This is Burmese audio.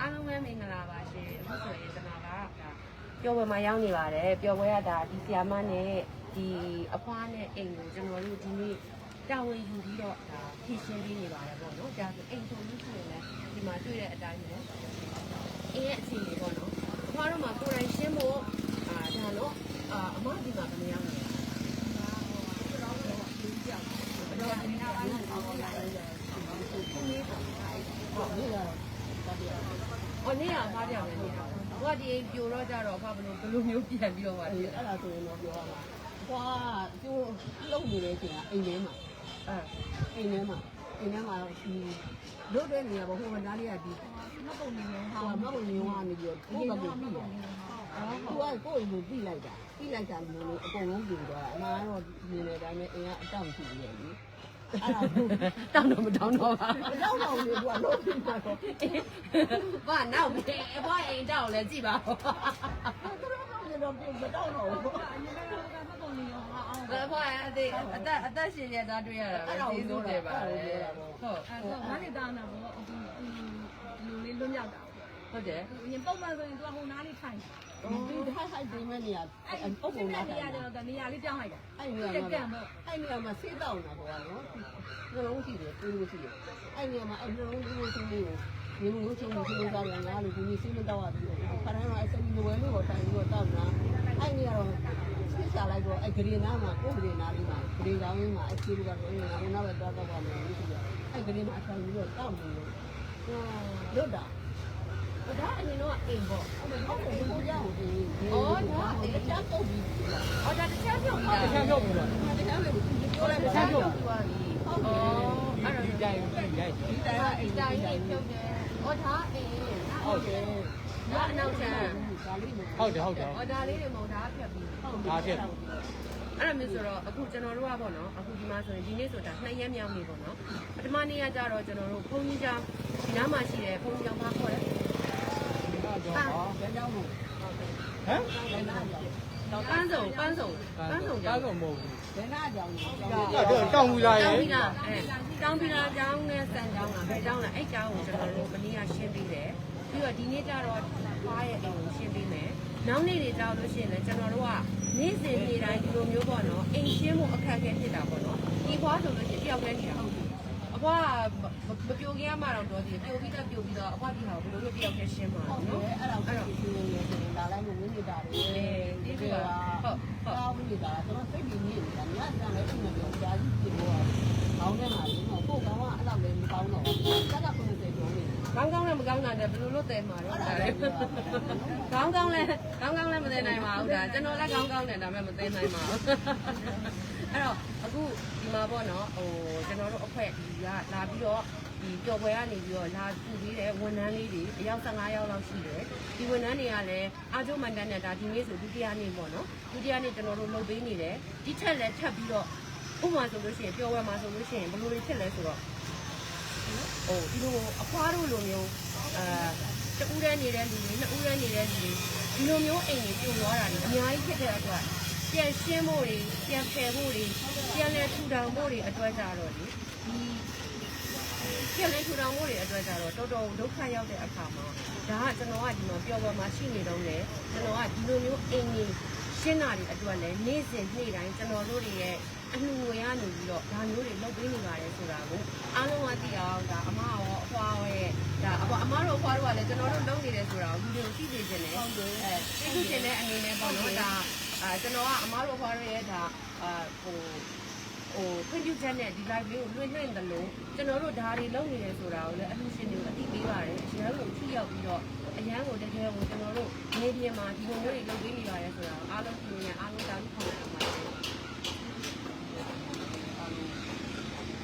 အားလုံးပဲမင်္ဂလာပါရှင်အခုဆိုရင်ကျွန်တော်ကဒါပျော်ပွဲမှာရောက်နေပါတယ်ပျော်ပွဲကဒါဒီဆီယာမနဲ့ဒီအဖွားနဲ့အိမ်ကိုကျွန်တော်တို့ဒီနေ့တာဝန်ယူပြီးတော့ဒါဖြည့်ရှင်းပေးနေပါတယ်ပေါ့နော်ဒါဆိုအိမ်ဆိုလို့ရှိရင်လည်းဒီမှာတွေ့တဲ့အတိုင်းပဲအင်းရဲ့အခြေအနေပေါ့နော်အဖွားတို့မှာကိုယ်တိုင်ရှင်းဖို့အာဒါတော့အာအမဒီမှာဘယ်နေရော က်နေလဲအော်နေရဖားပြောင်းနေနေတာဟိုကဒီအိမ်ပြိုတော့ကြတော့အဖဘယ်လိုဘယ်လိုမျိုးပြန်ပြီးတော့ပါလဲအဲ့ဒါဆိုရင်တော့ပြောရမှာ။ဟွာကျိုးလုံနေတဲ့အချိန်ကအိမ်ထဲမှာအဲအိမ်ထဲမှာအိမ်ထဲမှာဒီလွတ်တဲ့နေရာပေါ့ဟိုကနားလေးကဒီမပုံနေရောဟိုမဟုတ်ရင်ကနေပြီးတော့ကိုယ်ကကိုပြီးတယ်။ဟိုကကိုယ်ကိုပြီးလိုက်တာပြီးလိုက်တာမျိုးလေးအကုန်လုံးပြင်သွားတာအမှားတော့မြင်တဲ့အတိုင်းပဲအိမ်ကအတောင့်ရှိနေတယ်လေ။ အဲ့ဒါကိုတောင်းတော့မတောင်းတော့ပါအတောင့်တော့လေကွာလို့ပြီးတာတော့ဘာနောက်ပဲအဖွားအိမ်တောက်လဲကြည့်ပါဦးတော်တော်တော့ပြင်မတော့တော့ဘူးအရင်ကမပုံနေရောအောင်အဖွားအသေးအသက်အသက်ရှင်ရသားတွေ့ရတာပဲကျေးဇူးတင်ပါတယ်ဟုတ်အဲ့တော့ငါနေတာနာဘောအခုလူလေးလွတ်မြောက်တာဟုတ်တယ်အရင်ပုံမှန်ဆိုရင်သူကဟိုနားလေးထိုင် ဒီဟိုက်ဟိုက်ဒီမဲ့နေရာအဲ့အုပ်ပုံနေလာရာတာတော့နေရာလေးပြောင်းလိုက်တာအဲ့နေရာမှာအဲ့နေရာမှာဆေးတောင်းတာပေါ့နော်နှလုံးရှိတယ်တွေးလို့ရှိတယ်အဲ့နေရာမှာအဲ့နှလုံးသွေးချင်းလေးကိုဒီလိုချင်းချင်းချင်းစားရငါလို့ဒီနေ့ဆေးမတော့ရဘူးခါတိုင်းမှာအစမီဝဲလေးကိုတိုင်ပြီးတော့တောက်တာအဲ့နေရာတော့ဆေးစားလိုက်တော့အဲ့ဂရီနာမှာကိုဂရီနာလေးမှာဂရီကောင်းလေးမှာအဲ့ဆေးကတော့ငါတို့နောက်ပဲတော့တော့ပါမယ်လို့ဆိုရအဲ့ဂရီမှာအဆောင်ပြီးတော့တောက်နေလို့လွတ်တာ ဒါအရင်တော့အိမ်ပေါ့အဲ့ဒါဟုတ်တယ်ဘုရားကိုဒီအချမ်းပုတ်ပြီးအော်ဒါတခြားပြုတ်ပြီလားဆန်းပြုတ်ပြီလားတရားလေးကိုပြောလိုက်တပါခြားပြုတ်ပြီးသွားပြီဟုတ်တယ်အဲ့တော့ဒီတိုင်းဒီတိုင်းဒီတိုင်းကအိမ်ဒါတိုင်းကြီးပြုတ်တယ်အော်ဒါအိမ်ဟုတ်တယ်ဒါအနောက်ချမ်းဒါလေးမဟုတ်တယ်ဟုတ်တယ်အော်ဒါလေးတွေမဟုတ်ဒါဖြတ်ပြီးဒါဖြစ်အဲ့လိုမျိုးဆိုတော့အခုကျွန်တော်တို့ကပေါ့နော်အခုဒီမှာဆိုရင်ဒီနေ့ဆိုတာနှစ်ရက်မြောက်နေပေါ့နော်ပထမနေ့ကကြတော့ကျွန်တော်တို့ဘုန်းကြီးကျောင်းဒီနားမှာရှိတယ်ဘုန်းကြီးကျောင်းမှာခေါ်တယ် ဒီမှာတော့ဘယ်ကြောင့်မို့ဟမ်ဘယ်နာကြောင့်ပန်းစုံပန်းစုံပန်းစုံကျောကားင်းဆုံးမဟုတ်ဘူးဘယ်နာကြောင့်အဲ့တော့တောင်ဝီလာတောရဲ့င်းပြီးလားအဲတောင်းပြီးလားကျောင်းနဲ့စံကျောင်းလားဘယ်ကျောင်းလဲအဲ့ကျောင်းကိုကျွန်တော်တို့မနေ့ကရှင်းပြီးတယ်ပြီးတော့ဒီနေ့ကျတော့ဖွားရဲ့အိမ်ကိုရှင်းပြီးမယ်နောက်နေ့တွေကြောက်လို့ရှိရင်လည်းကျွန်တော်တို့ကနေ့စဉ်နေ့တိုင်းဒီလိုမျိုးပေါ့နော်အိမ်ရှင်းဖို့အခက်အခဲဖြစ်တာပေါ့နော်ဒီဖွားဆိုလို့ရှိရင်တယောက်တည်းနေတာဟုတ်ပြီ အဖွားကမပြိုခင်မှတော့တော့ဒီပြိုပြီးတော့ပြိုပြီးတော့အဖွားဒီဟာကိုဘယ်လိုလုပ်တယောက်တည်းရှင်းမှာဟုတ်နော်တယ်အဲ့ဒါကိုရှင်းနေတယ်ဆိုရင်ဒါလည်းဝင်နေတာလေဒီကဟုတ်ဟုတ်ကောင်းနေတာကျွန်တော်စိတ်ကြီးနေတာညစံလည်းရှိနေတယ်ကြာကြီးပြေတော့ကောင်းနေမှာလေကိုကောင်ကအဲ့လောက်လည်းမကောင်းတော့ဘူးတက်က90ကျော်နေကောင်းကောင်းလည်းမကောင်းတာနဲ့ဘယ်လိုလုပ်တယ်မှာတော့ဒါလည်းကောင်းကောင်းလည်းကောင်းကောင်းလည်းမသိနိုင်ပါဘူးဒါကျွန်တော်လည်းကောင်းကောင်းတယ်ဒါပေမဲ့မသိနိုင်ပါဘူးအဲ့တော့အခုဒီမှာပေါ့နော်ဟိုကျွန်တော်တို့ အဖွဲ့ဒီကလာပြီးတော့ဒီကြော်ပွဲကနေပြီးတော့လာပူပြီးတဲ့ဝန်ထမ်းလေးတွေအယောက်15ယောက်လောက်ရှိတယ်ဒီဝန်ထမ်းတွေကလည်းအာကျိုးမန်တန်နဲ့ဒါဒီနေ့ဆိုဒုတိယနေ့ပေါ့နော်ဒုတိယနေ့ကျွန်တော်တို့လုပ်ပေးနေတယ်ဒီထက်လည်းထပ်ပြီးတော့ဥပမာဆိုလို့ရှိရင်ပြောဝဲမှာဆိုလို့ရှိရင်ဘယ်လိုတွေဖြစ်လဲဆိုတော့ဟိုဒီလိုအဖွားတို့လိုမျိုးအဲတူးရဲနေတဲ့လူတွေနှစ်ဦးရဲနေတဲ့လူတွေဒီလိုမျိုးအိမ်တွေပြုံသွားတာတွေအများကြီးဖြစ်တဲ့အတွက်ပြန်ရှင်းဖို့တွေပြန်ဖယ်ဖို့တွေပြန်လဲထူထောင်ဖို့တွေအတွက်ကြတော့လေ ဒီပြန်လဲထူထောင်ဖို့တွေအတွက်ကြတော့တော်တော်ဒုက္ခရောက်တဲ့အခါမှာဒါကကျွန်တော်ကဒီမှာပျော်ပေါ်မှာရှိနေတော့လေကျွန်တော်ကဒီလိုမျိုးအိမ်ကြီးရှင်းတာတွေအတွက်လည်းနေ့စဉ်နေ့တိုင်းကျွန်တော်တို့တွေရဲ့အလှူငွေရနေပြီးတော့ဒါမျိုးတွေလုပ်ပေးနေပါတယ်ဆိုတာကိုအားလုံးကသိအောင်ဒါအမရောအဖွားရောရဲ့ဒါအဖွားအမတို့အဖွားတို့ကလည်းကျွန်တော်တို့လုပ်နေတယ်ဆိုတာကိုဒီလိုသိနေခြင်းနဲ့ဟုတ်တယ်အဲသိခြင်းတဲ့အနေနဲ့ပေါ့နော်ဒါအာကျွန်တော်ကအမတို့အဖွားတို့ရဲ့ဒါအာဟိုဟို ခွင့်ပြုချက်နဲ့ဒီ live လေးကိုလွှင့်နှိမ့်တယ်လို့ကျွန်တော်တို့ဒါတွေလုပ်နေတယ်ဆိုတာကိုလည်းအမှုရှင်တွေကိုအသိပေးပါတယ်အရန်ကိုထိရောက်ပြီးတော့အရန်ကိုတကယ်ကိုကျွန်တော်တို့နေပြည်မှာဒီလိုမျိုးတွေလုပ်ပေးနေပါတယ်ဆိုတာကိုအားလုံးပြင်နေအားလုံးတောင်းခံရပါတယ်